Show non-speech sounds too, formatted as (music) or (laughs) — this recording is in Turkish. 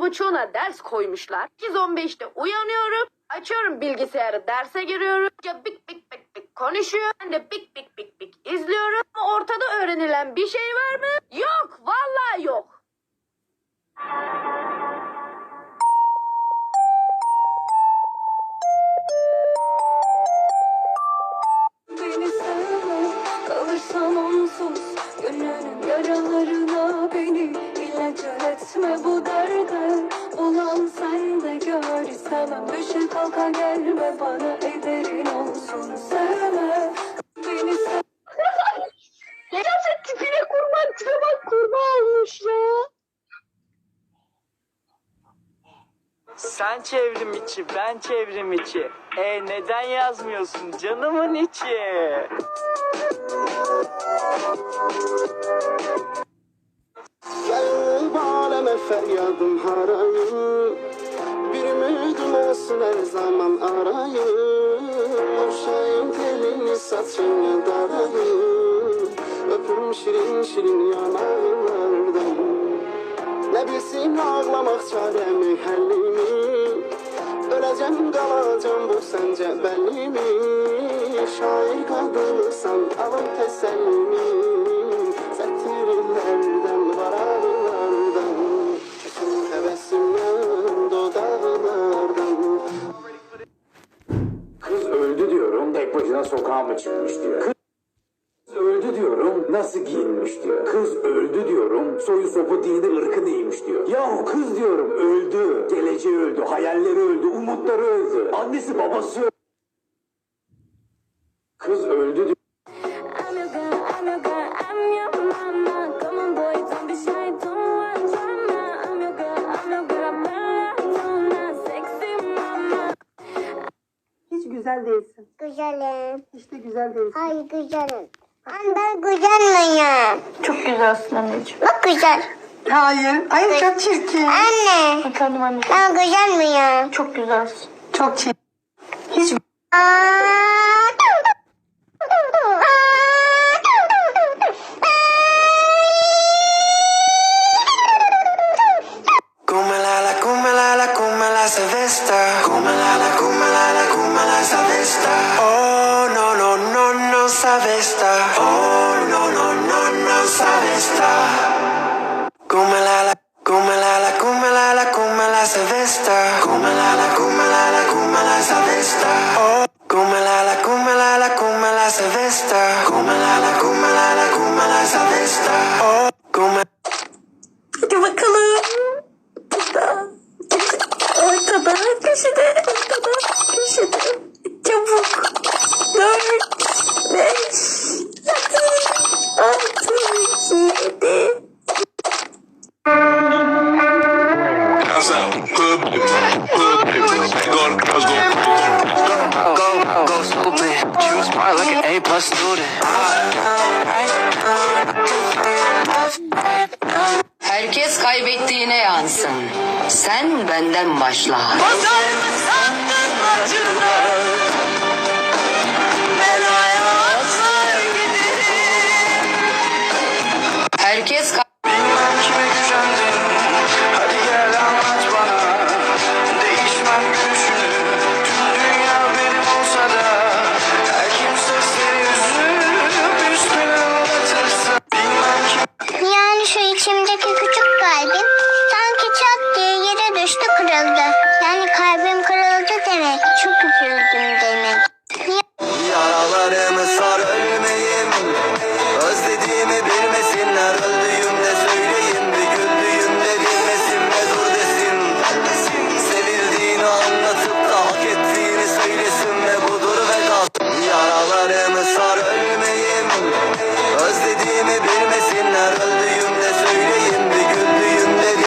buçuğuna ders koymuşlar. 8.15'te uyanıyorum. Açıyorum bilgisayarı derse giriyorum. Ya bik bik bik bik konuşuyor. Ben de bik bik bik bik izliyorum. Ortada öğrenilen bir şey var mı? Yok. Vallahi yok. Düşe kalka gelme bana ederin olsun Sevme beni sevme (laughs) Ya sen tipine kurban tipe bak kurban olmuş ya. Sen çevrim içi, ben çevrim içi. E neden yazmıyorsun canımın içi? Gel aleme feryadım harayım zaman arayım Okşayım telini saçını darayım Öpüm şirin şirin yanaklardan Ne bilsin ağlamak çaremi həllimi Öləcəm qalacam bu səncə bəllimi Şair qadınısan alın təsəllimi sokağa mı çıkmış diyor. Kız öldü diyorum, nasıl giyinmiş diyor. Kız öldü diyorum, soyu sopu dini ırkı neymiş diyor. Yahu kız diyorum öldü, geleceği öldü, hayalleri öldü, umutları öldü. Annesi babası öldü. Güzel değilsin. Güzelim. De güzel değilsin. Ay güzelim. Anne ben güzel miyim? Çok güzelsin anneciğim. Bak güzel. Hayır. Hayır çok çirkin. Anne Efendim anneciğim. ben güzel miyim? Çok güzelsin. Çok çirkin. Hiç Come esa vista. Kumalala, kumalala, kumala esa vista. Oh, no, no, no, no, esa vista. Oh, no, no, no, no, esa vista. Kumalala, kumalala, kumalala, kumala esa vista. Kumalala, kumalala, kumala esa vista. Oh, kumalala, kumalala, kumala esa vista. Kumalala. Ortada. Köşede. Köşede. Çabuk. Dört. Beş. Altı. Yedi. Herkes kaybettiğine yansın. Sen benden başla. Herkes